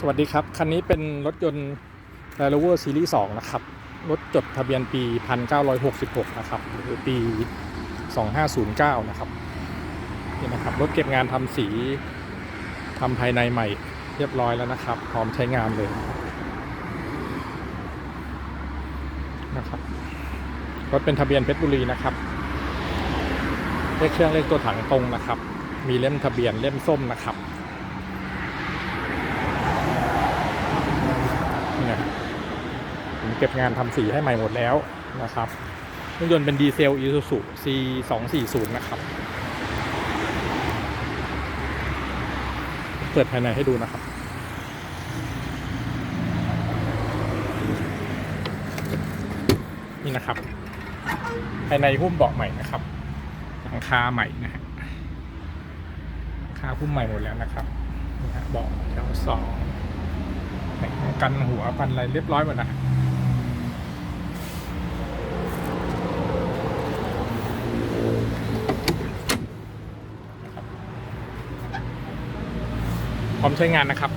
สวัสดีครับ คันนี้เป็นรถยนต์ Land Rover Series 2 นะครับ รถจดทะเบียนปี 1966 นะครับ หรือปี 2509 นะครับ นี่นะครับ รถเก็บงานทำสีทำภายในใหม่เรียบร้อยแล้วนะครับ พร้อมใช้งานเลยนะครับ รถเป็นทะเบียนเพชรบุรีนะครับ เลขเครื่องเลขตัวถังตรงนะครับ มีเล่มทะเบียนเล่มส้มนะครับ นี่นะครับ ผมเก็บงานทำสีให้ใหม่หมดแล้วนะครับเครื่องยนต์เป็นดีเซล Isuzu C 2 4 0นะครับ เปิดภายในให้ดูนะครับ นี่นะครับ ภายในหุ้มเบาะใหม่นะครับหลังคาใหม่นะฮะคาหุ้มใหม่หมดแล้วนะครับนี่ฮะเบาะแถวสองแต่งกันหัวปันอะไรเรียบร้อยหมดนะนะครับ พร้อมใช้งานนะครับ